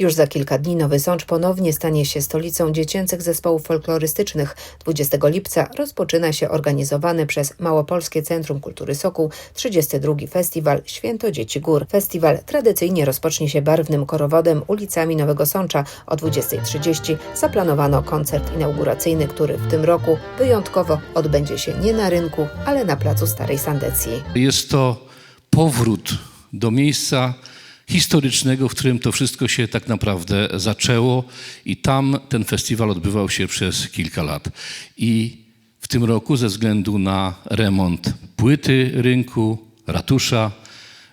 Już za kilka dni Nowy Sącz ponownie stanie się stolicą dziecięcych zespołów folklorystycznych. 20 lipca rozpoczyna się organizowany przez Małopolskie Centrum Kultury Sokół 32. Festiwal Święto Dzieci Gór. Festiwal tradycyjnie rozpocznie się barwnym korowodem ulicami Nowego Sącza. O 20.30 zaplanowano koncert inauguracyjny, który w tym roku wyjątkowo odbędzie się nie na rynku, ale na placu Starej Sandecji. Jest to powrót do miejsca historycznego, w którym to wszystko się tak naprawdę zaczęło i tam ten festiwal odbywał się przez kilka lat. I w tym roku ze względu na remont płyty rynku, ratusza,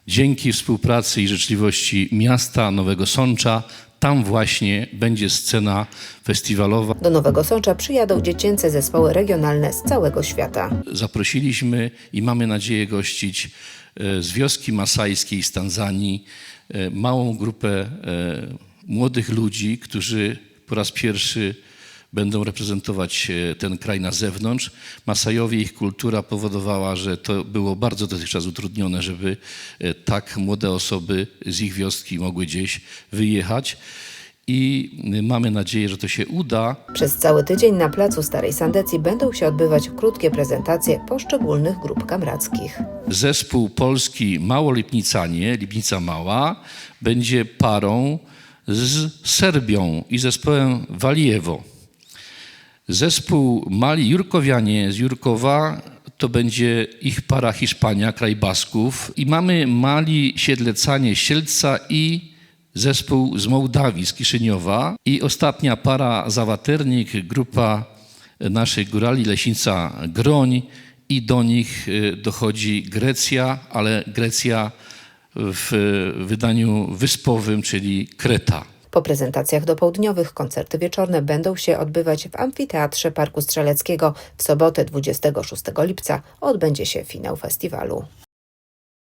dzięki współpracy i życzliwości miasta Nowego Sącza, tam właśnie będzie scena festiwalowa. Do Nowego Sącza przyjadą dziecięce zespoły regionalne z całego świata. Zaprosiliśmy i mamy nadzieję gościć e, z wioski masajskiej z Tanzanii e, małą grupę e, młodych ludzi, którzy po raz pierwszy będą reprezentować e, ten kraj na zewnątrz. Masajowie, ich kultura powodowała, że to było bardzo dotychczas utrudnione, żeby e, tak młode osoby z ich wioski mogły gdzieś wyjechać. I y, mamy nadzieję, że to się uda. Przez cały tydzień na placu Starej Sandecji będą się odbywać krótkie prezentacje poszczególnych grup kamrackich. Zespół polski Małolipnicanie, Lipnica Mała, będzie parą z Serbią i zespołem Waliewo. Zespół Mali Jurkowianie z Jurkowa to będzie ich para Hiszpania, kraj Basków. I mamy Mali Siedlecanie Sielca i zespół z Mołdawii, z Kiszyniowa. I ostatnia para Zawaternik, grupa naszych górali Leśnica Groń i do nich y, dochodzi Grecja, ale Grecja w wydaniu wyspowym, czyli Kreta. Po prezentacjach dopołudniowych koncerty wieczorne będą się odbywać w Amfiteatrze Parku Strzeleckiego. W sobotę 26 lipca odbędzie się finał festiwalu.